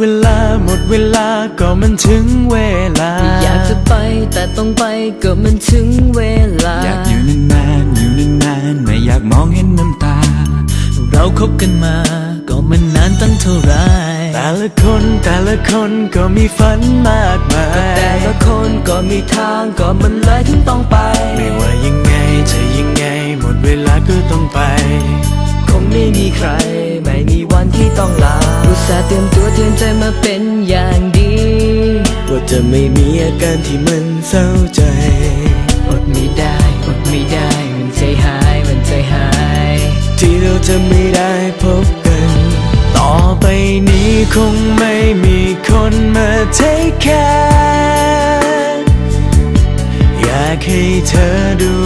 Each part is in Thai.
เวลาก็มันถึงเวลา อยากจะไปแต่ต้องไปก็มันถึงเวลา อยากอยู่นานๆอยู่นานๆไม่อยากมองเห็นน้ำตา เราคบกันมาก็มันนานตั้งเท่าไหรแต่ละคนแต่ละคนก็มีฝันมากมายแต่ละคนก็มีทางก็มันเลยถึงต้องไป ไม่ว่ายังไงจะยังไง หมดเวลาก็ต้องไป คงไม่มีใครไม่มี วันที่ต้องลาอุตส่าห์เตรียมตัวเตรียมใจมาเป็นอย่างดี ว่าจะไม่มีอาการที่มันเศร้าใจ อดไม่ได้ อดไม่ได้ มันใจหาย มันใจหาย ที่เราจะไม่ได้พบกัน ต่อไปนี้คงไม่มีคนมาเทคแคร์อยากให้เธอดู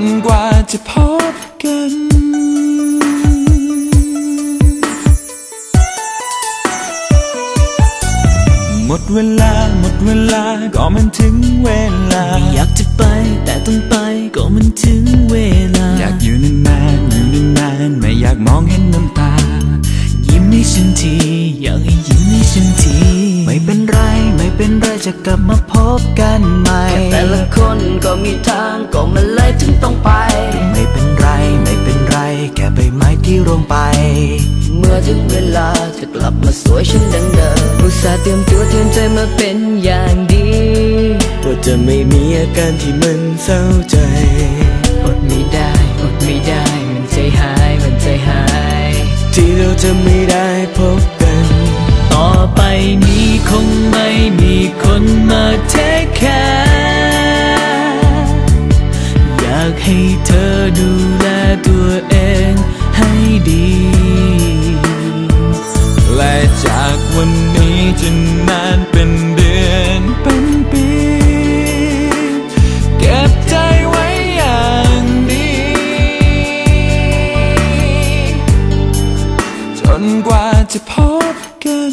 นกว่าจะพบกันหมดเวลาหมดเวลาก็มันถึงเวลาไม่อยากจะไปแต่ต้องไปก็มันถึง จะกลับมาพบกันใหม่แค่แต่ละคนก็มีทางก็มันเลยถึงต้องไป ไม่เป็นไรไม่เป็นไร แค่ใบไม้ที่ร่วงไป เมื่อถึงเวลาจะกลับมาสวยฉันดังเดิมอุตส่าห์เตรียมตัวเตรียมใจมาเป็นอย่างดีว่าจะไม่มีอาการที่มันเศร้าใจอดไม่ได้อดไม่ได้ มันใจหายมันใจหาย ที่เราจะไม่ได้พบกัน ต่อไปนี้คงไม่มีคนมา อยากให้เธอดูแลตัวเองให้ดี และจากวันนี้จะนานเป็นเดือนเป็นปี เก็บใจไว้อย่างดี จนกว่าจะพบกัน